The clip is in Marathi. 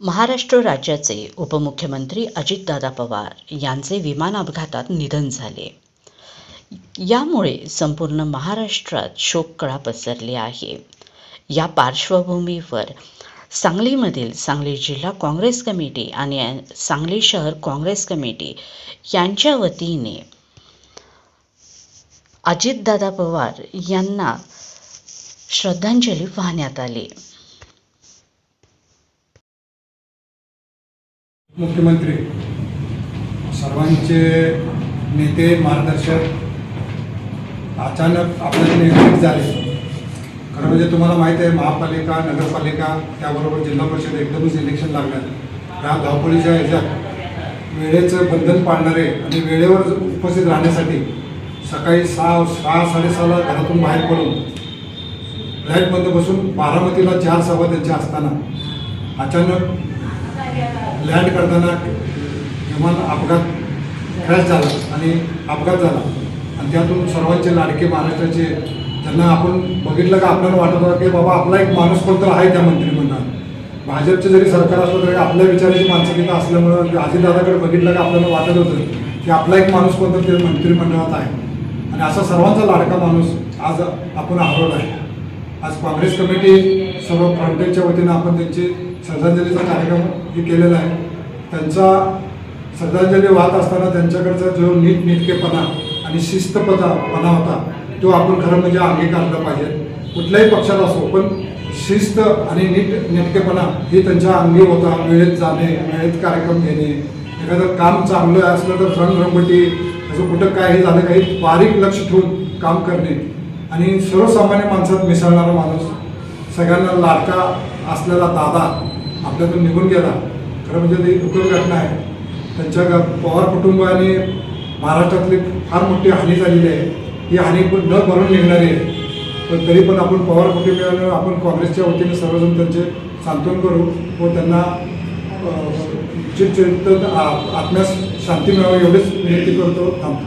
महाराष्ट्र राज्याचे उपमुख्यमंत्री अजितदादा पवार यांचे विमान अपघातात निधन झाले. यामुळे संपूर्ण महाराष्ट्रात शोककळा पसरली आहे. या पार्श्वभूमीवर सांगलीमधील सांगली जिल्हा काँग्रेस कमिटी आणि सांगली शहर काँग्रेस कमिटी यांच्या वतीने अजितदादा पवार यांना श्रद्धांजली वाहण्यात आली. मुख्यमंत्री सर्वांचे नेते मार्गदर्शक अचानक आपल्याला नियुक्त झाले. खरं म्हणजे तुम्हाला माहीत आहे महापालिका नगरपालिका त्याबरोबर जिल्हा परिषद एकदमच इलेक्शन लागणार या धावपळीच्या ह्याच्यात वेळेचं बंधन पाळणारे आणि वेळेवर उपस्थित राहण्यासाठी सकाळी सहा सहा साडेसहाला घरातून बाहेर पडून फ्लॅटमध्ये बसून बारामतीला चार सभा त्यांच्या असताना अचानक लँड करताना विमान अपघात क्रॅश झाला आणि अपघात झाला. आणि त्यातून सर्वांचे लाडके महाराष्ट्राचे त्यांना आपण बघितलं का आपल्याला वाटत होतं की बाबा आपला एक माणूस कोणतर आहे त्या मंत्रिमंडळात. भाजपचे जरी सरकार असलं तरी आपल्या विचाराची मानसिकता असल्यामुळं अजितदादाकडे बघितलं का आपल्याला वाटत होतं की आपला एक माणूस कोणतर ते मंत्रिमंडळात आहे. आणि असा सर्वांचा लाडका माणूस आज आपण हरवला आहे. आज काँग्रेस कमिटी सर्व फ्रंटेजच्या वतीनं आपण त्यांची श्रद्धांजलीचा कार्यक्रम हे केलेला आहे. त्यांचा श्रद्धांजली वाहत असताना त्यांच्याकडचा जो नीटनेटकेपणा आणि शिस्तपणापणा होता तो आपण खरं म्हणजे अंगीकारला पाहिजे. कुठल्याही पक्षाला असो पण शिस्त आणि नीट नेटकेपणा हे त्यांच्या अंगी होता वेळेत जाणे वेळेत कार्यक्रम घेणे. एखादं काम चांगलं असलं तर रंगरंगटी त्याचं कुठं काय हे झालं काही बारीक लक्ष ठेवून काम करणे. आणि सर्वसामान्य माणसात मिसळणारा माणूस सगळ्यांना लाडका असलेला दादा आपल्यातून निघून गेला. खरं म्हणजे ती दुःखद घटना आहे. त्यांच्या पवार कुटुंबाने महाराष्ट्रातली फार मोठी हानी झालेली आहे. ही हानी पण न भरून निघणारी आहे. पण तरी पण आपण पवार कुटुंबियानं आपण काँग्रेसच्या वतीने सर्वजण त्यांचे सांत्वन करू व त्यांना अ, आत्म्यास शांती मिळावी एवढीच विनंती करतो. थांबतो